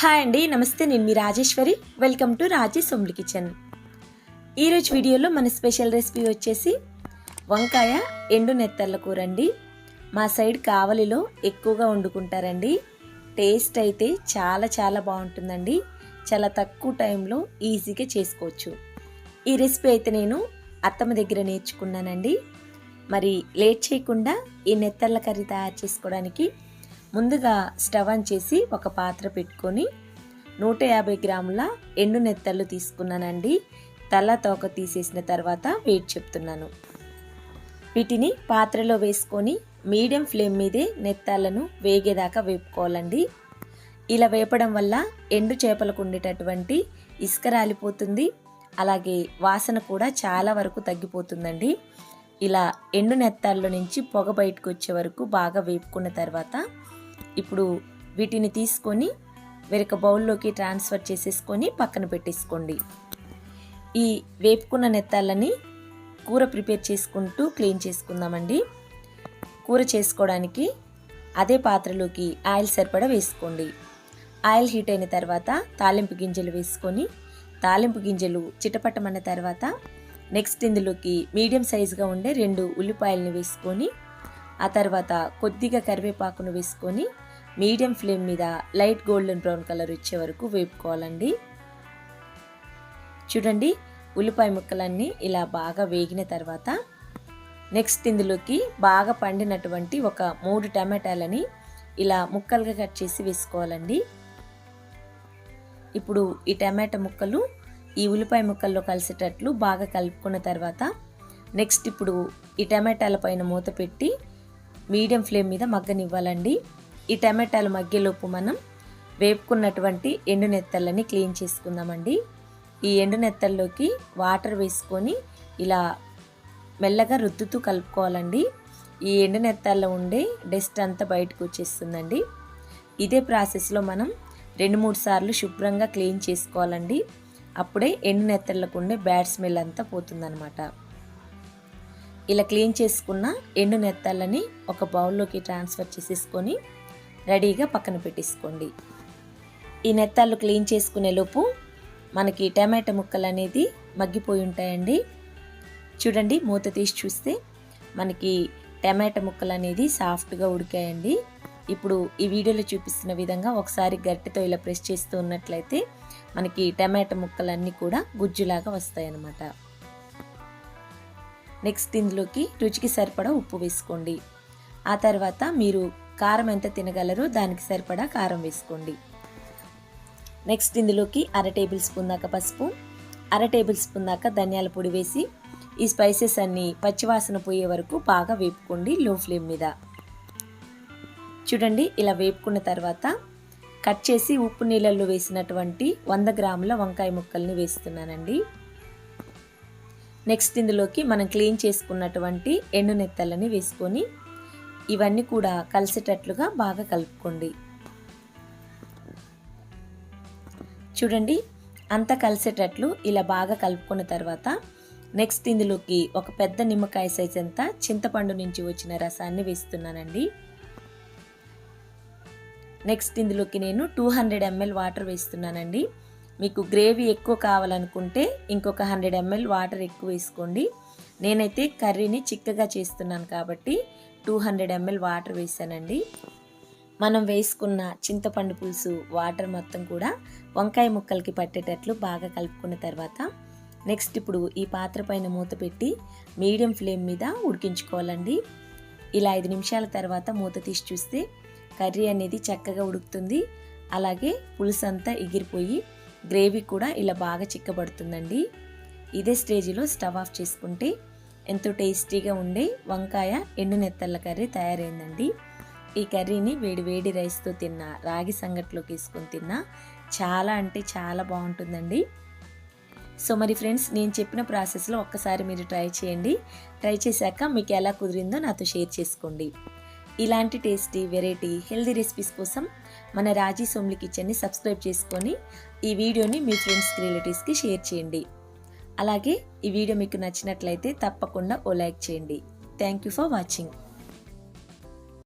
Hi అండి నమస్తే నేను మీ రాజేశ్వరి. వెల్కమ్ టు రాజీ సొమ్లి కిచెన్. ఈరోజు వీడియోలో మన స్పెషల్ రెసిపీ వచ్చేసి వంకాయ ఎండు నెత్తర్ల కూర అండి. మా సైడ్ కావలిలో ఎక్కువగా వండుకుంటారండి. టేస్ట్ అయితే చాలా చాలా బాగుంటుందండి. చాలా తక్కువ టైంలో ఈజీగా చేసుకోవచ్చు. ఈ రెసిపీ అయితే నేను అత్తమ్మ దగ్గర నేర్చుకున్నానండి. మరి లేట్ చేయకుండా ఈ నెత్తర్ల కర్రీ తయారు చేసుకోవడానికి ముందుగా స్టవ్ ఆన్ చేసి ఒక పాత్ర పెట్టుకొని నూట యాభై గ్రాముల ఎండు నెత్తళ్ళు తీసుకున్నానండి. తల తోక తీసేసిన తర్వాత వెయిట్ చెప్తున్నాను. వీటిని పాత్రలో వేసుకొని మీడియం ఫ్లేమ్ మీదే నెత్తాలను వేగేదాకా వేపుకోవాలండి. ఇలా వేపడం వల్ల ఎండు చేపలకు ఉండేటటువంటి ఇసుక రాలిపోతుంది. అలాగే వాసన కూడా చాలా వరకు తగ్గిపోతుందండి. ఇలా ఎండు నెత్తాల్లో నుంచి పొగ బయటకు వచ్చే వరకు బాగా వేపుకున్న తర్వాత ఇప్పుడు వీటిని తీసుకొని వేరొక బౌల్లోకి ట్రాన్స్ఫర్ చేసేసుకొని పక్కన పెట్టేసుకోండి. ఈ వేపుకున్న నెత్తాలని కూర ప్రిపేర్ చేసుకుంటూ క్లీన్ చేసుకుందామండి. కూర చేసుకోవడానికి అదే పాత్రలోకి ఆయిల్ సరిపడా వేసుకోండి. ఆయిల్ హీట్ అయిన తర్వాత తాలింపు గింజలు వేసుకొని తాలింపు గింజలు చిటపట్టమన్న తర్వాత నెక్స్ట్ ఇందులోకి మీడియం సైజుగా ఉండే రెండు ఉల్లిపాయలను వేసుకొని ఆ తర్వాత కొద్దిగా కరివేపాకును వేసుకొని మీడియం ఫ్లేమ్ మీద లైట్ గోల్డెన్ బ్రౌన్ కలర్ వచ్చే వరకు వేపుకోవాలండి. చూడండి ఉల్లిపాయ ముక్కలన్నీ ఇలా బాగా వేగిన తర్వాత నెక్స్ట్ ఇందులోకి బాగా పండినటువంటి ఒక మూడు టమాటాలని ఇలా ముక్కలుగా కట్ చేసి వేసుకోవాలండి. ఇప్పుడు ఈ టమాటా ముక్కలు ఈ ఉల్లిపాయ ముక్కల్లో కలిసేటట్లు బాగా కలుపుకున్న తర్వాత నెక్స్ట్ ఇప్పుడు ఈ టమాటాల పైన మూత పెట్టి మీడియం ఫ్లేమ్ మీద మగ్గనివ్వాలండి. ఈ టమాటాలు మగ్గేలోపు మనం వేపుకున్నటువంటి ఎండు నెత్తళ్ళని క్లీన్ చేసుకుందామండి. ఈ ఎండు నెత్తల్లోకి వాటర్ వేసుకొని ఇలా మెల్లగా రుద్దుతూ కలుపుకోవాలండి. ఈ ఎండు నెత్తల్లో ఉండే డస్ట్ అంతా బయటకు వచ్చేస్తుందండి. ఇదే ప్రాసెస్లో మనం రెండు మూడు సార్లు శుభ్రంగా క్లీన్ చేసుకోవాలండి. అప్పుడే ఎండు నెత్తళ్ళకు ఉండే బ్యాడ్ స్మెల్ అంతా పోతుందనమాట ఇలా క్లీన్ చేసుకున్న ఎండు నెత్తళ్ళని ఒక బౌల్లోకి ట్రాన్స్ఫర్ చేసేసుకొని రెడీగా పక్కన పెట్టేసుకోండి. ఈ నెత్తాలు క్లీన్ చేసుకునే లోపు మనకి టమాటా ముక్కలు అనేది మగ్గిపోయి ఉంటాయండి. చూడండి మూత తీసి చూస్తే మనకి టమాటా ముక్కలు అనేది సాఫ్ట్గా ఉడికాయండి. ఇప్పుడు ఈ వీడియోలో చూపిస్తున్న విధంగా ఒకసారి గట్టితో ఇలా ప్రెస్ చేస్తూ ఉన్నట్లయితే మనకి టమాటా ముక్కలన్నీ కూడా గుజ్జులాగా వస్తాయి అన్నమాట నెక్స్ట్ ఇందులోకి రుచికి సరిపడా ఉప్పు వేసుకోండి. ఆ తర్వాత మీరు కారం ఎంత తినగలరో దానికి సరిపడా కారం వేసుకోండి. నెక్స్ట్ ఇందులోకి అర టేబుల్ స్పూన్ దాకా పసుపు అర టేబుల్ స్పూన్ దాకా ధనియాల పొడి వేసి ఈ స్పైసెస్ అన్నీ పచ్చివాసన పోయే వరకు బాగా వేపుకోండి లో ఫ్లేమ్ మీద. చూడండి ఇలా వేపుకున్న తర్వాత కట్ చేసి ఉప్పు నీళ్ళల్లో వేసినటువంటి వంద గ్రాముల వంకాయ ముక్కల్ని వేస్తున్నానండి. నెక్స్ట్ ఇందులోకి మనం క్లీన్ చేసుకున్నటువంటి ఎండు నెత్తలని వేసుకొని ఇవన్నీ కూడా కలిసేటట్లుగా బాగా కలుపుకోండి. చూడండి అంతా కలిసేటట్లు ఇలా బాగా కలుపుకున్న తర్వాత నెక్స్ట్ ఇందులోకి ఒక పెద్ద నిమ్మకాయ సైజ్ అంతా చింతపండు నుంచి వచ్చిన రసాన్ని వేస్తున్నానండి. నెక్స్ట్ ఇందులోకి నేను టూ హండ్రెడ్ ఎంఎల్ వాటర్ వేస్తున్నానండి. మీకు గ్రేవీ ఎక్కువ కావాలనుకుంటే ఇంకొక హండ్రెడ్ ఎంఎల్ వాటర్ ఎక్కువ వేసుకోండి. నేనైతే కర్రీని చిక్కగా చేస్తున్నాను కాబట్టి టూ హండ్రెడ్ ఎంఎల్ వాటర్ వేసానండి. మనం వేసుకున్న చింతపండు పులుసు వాటర్ మొత్తం కూడా వంకాయ ముక్కలకి పట్టేటట్లు బాగా కలుపుకున్న తర్వాత నెక్స్ట్ ఇప్పుడు ఈ పాత్ర పైన మూత పెట్టి మీడియం ఫ్లేమ్ మీద ఉడికించుకోవాలండి. ఇలా ఐదు నిమిషాల తర్వాత మూత తీసి చూస్తే కర్రీ అనేది చక్కగా ఉడుకుతుంది. అలాగే పులుసు అంతా ఎగిరిపోయి గ్రేవీ కూడా ఇలా బాగా చిక్కబడుతుందండి. ఇదే స్టేజ్లో స్టవ్ ఆఫ్ చేసుకుంటే ఎంతో టేస్టీగా ఉండే వంకాయ ఎండు నెత్తళ్ళ కర్రీ తయారైందండి. ఈ కర్రీని వేడి వేడి రైస్తో తిన్నా రాగి సంగట్లోకి వేసుకొని తిన్నా చాలా అంటే చాలా బాగుంటుందండి. సో మరి ఫ్రెండ్స్ నేను చెప్పిన ప్రాసెస్లో ఒక్కసారి మీరు ట్రై చేయండి. ట్రై చేశాక మీకు ఎలా కుదిరిందో నాతో షేర్ చేసుకోండి. ఇలాంటి టేస్టీ వెరైటీ హెల్దీ రెసిపీస్ కోసం మన రాజీ సోమ్లి కిచెన్ని సబ్స్క్రైబ్ చేసుకొని ఈ వీడియోని మీ ఫ్రెండ్స్కి రిలేటివ్స్కి షేర్ చేయండి. అలాగే ఈ వీడియో మీకు నచ్చినట్లయితే తప్పకుండా ఓ లైక్ చేయండి. Thank you for watching.